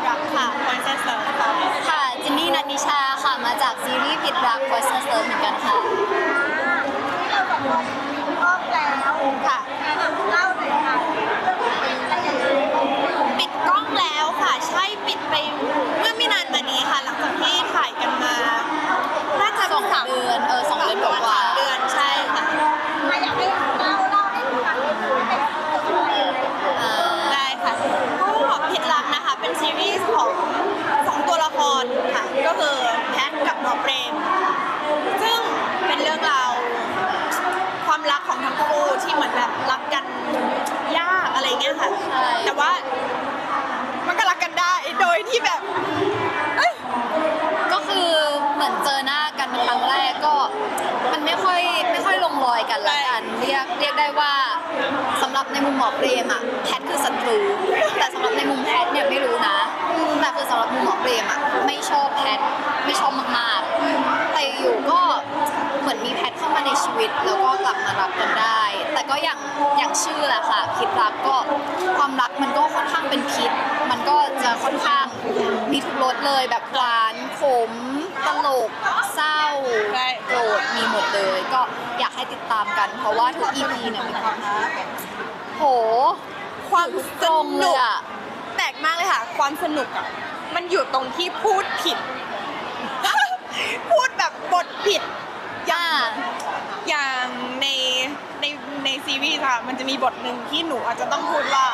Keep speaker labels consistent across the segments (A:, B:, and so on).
A: ค่ะ Poison Surf ค่ะ
B: ค่ะ จินนี่นันนิชาค่ะ มาจากซีรีส์ผิดรัก Poison Surf เหมือนกันค่ะ
C: เราสองคนพร้อมแล้ว
A: ค่ะ
C: เล่าหน่อยค่ะเป็นอะไรอย่างไร
A: ปิดกล้องแล้วค่ะ ใช่ปิดไปเมื่อไม่นานมานี้ค่ะ หลังจากที่ถ่ายกันมา น่าจะ
B: สองเดือนเออสองเดือนกว่าๆ
A: สามเดือนใช่ค่ะ
C: มาอยากให้เล่าเล่าให้ฟังนิดนึงเป็นตัวอะไร
B: อ่า
A: ได้ค่ะก็ผิดรักนะคะ เป็นซีรีส์ของสองตัวละครค่ะ ก็คือแพทกับหมอเปรม ซึ่งเป็นเรื่องราวความรักของทั้งคู่ที่เหมือนแบบรักกันยากอะไรเงี้ยค่ะ
B: ใช่
A: แต่ว่ามันก็รักกันได้โดยที่แบบเอ้ย
B: ก็คือเหมือนเจอหน้ากันครั้งแรกก็มันไม่ค่อยไม่ค่อยลงรอยกันละกันเรียกเรียกได้ว่าสำห รับในมุมหมอเปรมอะแพทคือศัตรู แต่สำหรับในมุมแพทเนี่ยไม่รู้นะแต่คือสำหรับมุมหมอเปรมอะไม่ชอบแพทไม่ชอบมากๆแต่อยู่ก็เหมือนมีแพทเข้ามาในชีวิต แล้วก็กลับมารักกันได้ แต่ก็อย่างอย่างชื่อแหละค่ะพิษรักก็ความรักมันก็ค่อนข้างเป็นพิษ มันก็จะค่อน สเลยแบบหวานขมตลกเศร้า
A: ใช่
B: โกรธมีหมดเลย ก็อยากให้ติดตามกัน เพราะว่าทุก EP เนี่ยมีความโห
A: ความ
B: ต
A: ส
B: รงเล
A: นุ
B: ย
A: ก
B: อะ
A: แปลกมากเลยค่ะ ความสนุกอะมันอยู่ตรงที่พูดผิด พูดแบบบทผิด
B: ย่า
A: อย่างในในในซีรีส์ค่ะมันจะมีบทหนึ่งที่หนูอาจจะต้องพูดว่า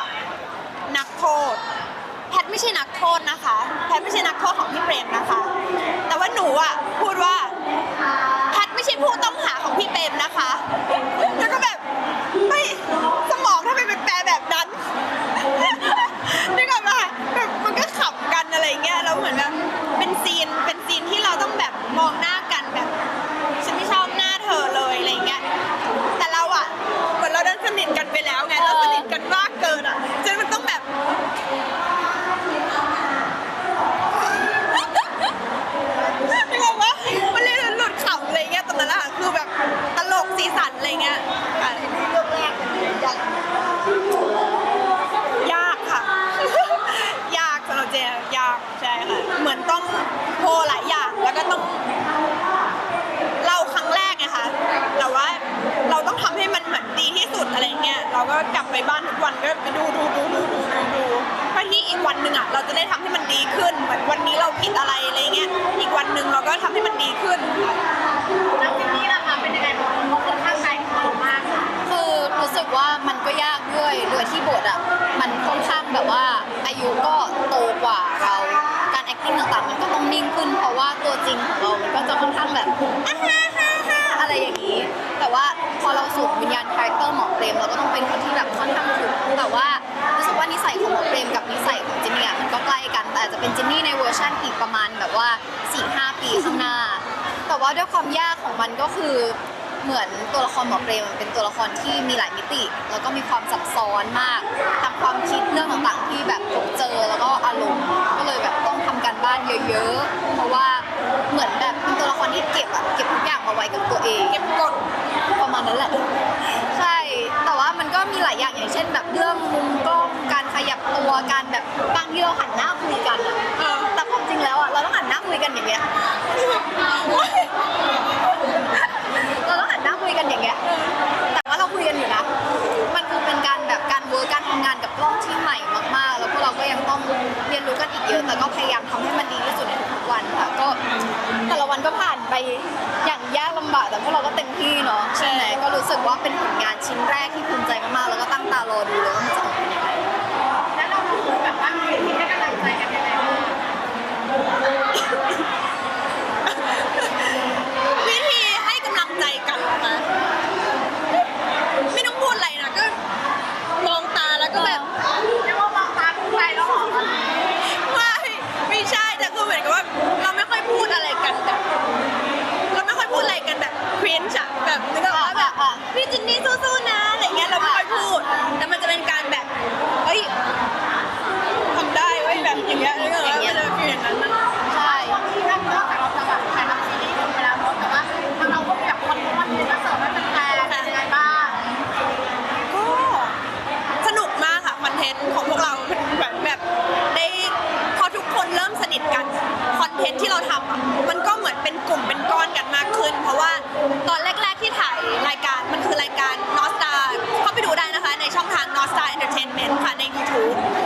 A: นักโทษ แพทไม่ใช่นักโทษนะคะ แพทไม่ใช่นักโทษของพี่เปรมนะคะ แต่ว่าหนูอะพูดว่าแพทไม่ใช่ผู้ต้องหาของพี่เปรมนะคะ แล้วก็แบบไม่สมองทำไมเป็นแปลแบบนั้น นึกออกปะแบบมันก็ขำกันอะไรเงี้ยแล้วเหมือนแบบเป็นซีนเป็นซีนที่เราต้องแบบมองหน้ากันแบบ ฉันไม่ชอบหน้าเธอเลยอะไรเงี้ย แต่เราอะเหมือนเราดันสนิทกันไปแล้วไง เราสนิทกันมากเกินอะจนมันต้องแบบ นึกออกปะมันเลยหลุดขำอะไรเงี้ยตอนนั้นอะคือแบบตลกสีสันอะไรเงี้ยอะ
C: เรื่องแรกเป็นยัง
A: ยากค่ะ ยากสำหรับเจยาก ใช่ค่ะ เหมือนต้องโพลหลายอย่างแล้วก็ต้องเล่าครั้งแรกไงคะแต่ว่าเราต้องทำให้มันเหมือนดีที่สุดอะไรเงี้ยเราก็กลับไปบ้านทุกวันก็ไปดูดูดูดูดูดูดูเพื่อที่อีกวันหนึ่งอะเราจะได้ทำให้มันดีขึ้นเหมือนวันนี้เราผิดอะไรอะไรเงี้ยอีกวันหนึ่งเราก็ทำให้มันดีขึ้นค่ะ
C: แล้วทีนี้ล่ะคะเป็นยังไงบ้างเพราะคนข้างกายของเรามาก
B: คือรู้สึกว่ามันก็ยากด้วยโดยที่บทอะ มันค่อนข้างแบบว่าอายุก็โตกว่า ริงของเรา มันก็จะค่อนข้างแบบอ่าฮ่าฮ่าฮ่าอะไรอย่างนี้ แต่ว่าพอเราสูบวิญญาณคาแรคเตอร์หมอเปรมเราก็ต้องเป็นคนที่แบบค่อนข้างถูกแต่ว่ารู้สึกว่านิสัยของหมอเปรมกับนิสัยของจินนี่อะมันก็ใกล้กัน แต่อาจจะเป็นจินนี่ในเวอร์ชันอีกประมาณแบบว่า4-5ปีข้างหน้า แต่ว่าด้วยความยากของมันก็คือเหมือนตัวละครหมอเปรมมันเป็นตัวละครที่มีหลายมิติ แล้วก็มีความซับซ้อนมากทางความคิดเรื่องต่างๆที่แบบพบเจอแล้วก็อารมณ์ก็เลย ไว้กับตัวเอง
A: เก็บกด
B: ประมาณนั้นแหละ ใช่ แต่ว่ามันก็มีหลายอย่างอย่างเช่น แบบเรื่องมุมกล้องการขยับตัวการแบบบางที่เราหันหน้าคุยกันอะ
A: เออ
B: แต่ความจริงแล้วอะเราต้องหันหน้าคุยกันอย่างเงี้ยเราต้องหันหน้าคุยกันอย่างเงี้ยแต่ว่าเราคุยกันอยู่นะมันคือเป็นการแบบการเวิร์กการทำงานกับกล้องที่ใหม่มากๆ แล้วพวกเราก็ยังต้องเรียนรู้กันอีกเยอะแต่ก็พยายามทำให้ อย่างยากลำบากแต่พวกเราก็เต็มที่เนาะใช่ไหมก็รู้สึกว่าเป็นผลงานชิ้นแรกที่ภูมิใจมากๆ แล้วก็ตั้งตารอดูเลยว่ามันจะออกมาเป็นยังไง
C: แล้วเราคุยแบบว่ามีวิธีให้กำลังใจกันยังไงบ้าง
A: วิธีให้กำลังใจกันนะไม่ต้องพูดอะไรนะก็มองตาแล้วก็แบบ
C: เรียกว่ามองตาคู่ไปแล้วเหรอ
A: ไม่ไม่ใช่แต่คือเหมือนกับว่าเราไม่ค่อยพูดอะไรกัน แบบนึกออกว่าแบบพี่จินนี่สู้ๆนะอะไรเงี้ยเราไม่ค่อยพูดแต่มันจะเป็นการแบบเฮ้ยทำได้เว้ยแบบอย่างเงี้ยนึกออกว่ามันจะเป็นฟีลอย่างนั้น
B: ใช่
C: ที่นอกจากเราจะแบบถ่ายทำซีรีส์เวลาโน้ตแต่ว่างเราก็มีแบบคนทนต์มาเสิร์ฟให้แฟนๆนบ้าง
A: ก็สนุกมากค่ะคอนเทนต์ของพวกเราแบบแบบได้พอทุกคนเริ่
B: มสนิทกันคอ
A: นเทนต์ที่เราทำอะมัน
B: ก็
A: มนต์ค่ะใน YouTube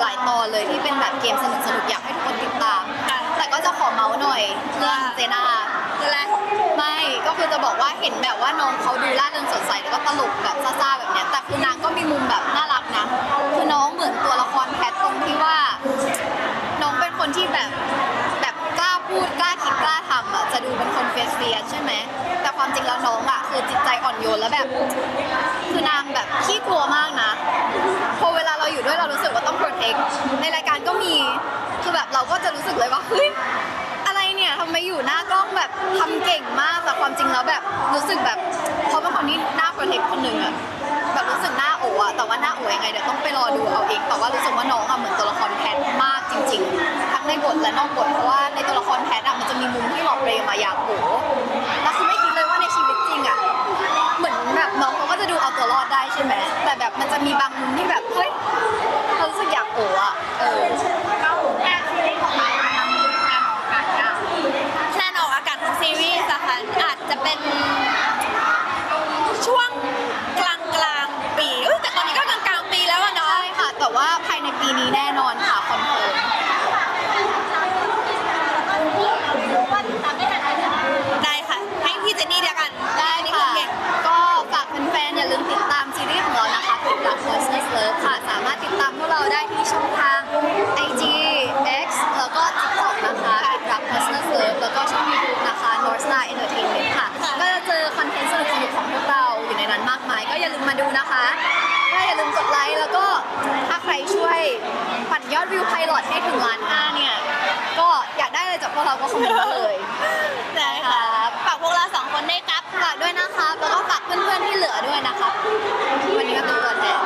B: หลายตอนเลยที่เป็นแบบเกมสนุกสนุกๆอยากให้ทุกคนติดตาม
A: ค่ะ
B: แต่ก็จะขอเมาส์หน่อยเรื่อง
A: ว่า
B: เจน่า
A: คืออะไร
B: ไม่ก็คือจะบอกว่าเห็นแบบว่าน้องเขาดูร่าเริงสดใสแล้วก็ตลกแบบซ่าๆแบบเนี้ยแต่คือนางก็มีมุมแบบน่ารักนะคือน้องเหมือนตัวละครแพทตรงที่ว่า น้องเป็นคนที่แบบแบบกล้าพูดกล้าคิดกล้าทำอะจะดูเป็นคนเฟียสเฟียสใช่ไหมแต่ความจริงแล้วน้องอะคือจิตใจอ่อนโยนแล้วแบบ คือนางแบบขี้กลัวมากนะพอ เราอยู่ด้วยเรารู้สึกว่าต้อง protect ในรายการก็มีคือแบบเราก็จะรู้สึกเลยว่าเฮ้ยอะไรเนี่ยทำไมอยู่หน้ากล้องแบบทำเก่งมากแต่ความจริงแล้วแบบรู้สึกแบบเขาเป็นคนที่น่า protect คนหนึ่งอะแบบรู้สึกหน้าโอะอะแต่ว่าหน้าโอะยังไงเดี๋ยวต้องไปรอดูเอาเองแต่ว่ารู้สึกว่าน้องอะเหมือนตัวละครแพทมากจริง ๆ ทั้งในบทและนอกบทเพราะว่าในตัวละครแพทอะมันจะมีมุมที่หลอกเรมมาอยากโอแล้วคือไม่คิดเลยว่าในชีวิตจริงอะเหมือนแบบน้องเขาก็จะดูเอาตัวรอดได้ใช่ไหมแต่แบบมันจะมีบาง โอะอะเออ
C: แค่ซีรีส์ของเราทำการออกอากาศ
A: แพลนออกอากาศของซีรีส์อะค่ะอาจจะเป็นช่วงกลางกลางๆปีอุ๊ยแต่ตอนนี้ก็กลางกลางๆปีแล้วอะเนาะ
B: ใช่ค่ะ แต่ว่าภายในปีนี้แน่นอนค่ะ คอนเฟิร์ม
C: ว่าติดตามได้ไหนนะ
A: ได้ค่ะ ให้พี่เจนนี่เดียวกัน
B: ได้
A: นี่
B: ค่ะ
A: อเก่ง
B: ก็ฝากแฟนๆอย่าลืมติดตามซีรีส์ของเรานะคะเป็นรัก Voiceless Love ค่ะ สามารถติดตามพวกเราได้ที่ช่องทาง IG X แล้วก็ TikTok นะคะเป็นรัก Voiceless Love แล้วก็ช่อง YouTube นะคะ North Star Entertainment ค่ะ ก็จะเจอคอนเทนต์สนุกๆของพวกเราอยู่ในนั้นมากมาย ก็อย่าลืมมาดูนะคะก็อย่าลืมกดไลค์แล้วก็ถ้าใครช่วยปั่นยอ ดวิวไพลอตให้ถึงล้านห้าเนี่ย ก็อยากได้อะไรจากพวกเราก็คอมเมนต์มาเลย
A: ได้ค่ะฝากพวกเราสองคนได้วยครับ
B: ฝากด้วยนะครับแล้วก็ฝากเพื่อนๆที่เหลือด้วยนะครับ วันนี้ก็เป็นตัวแทน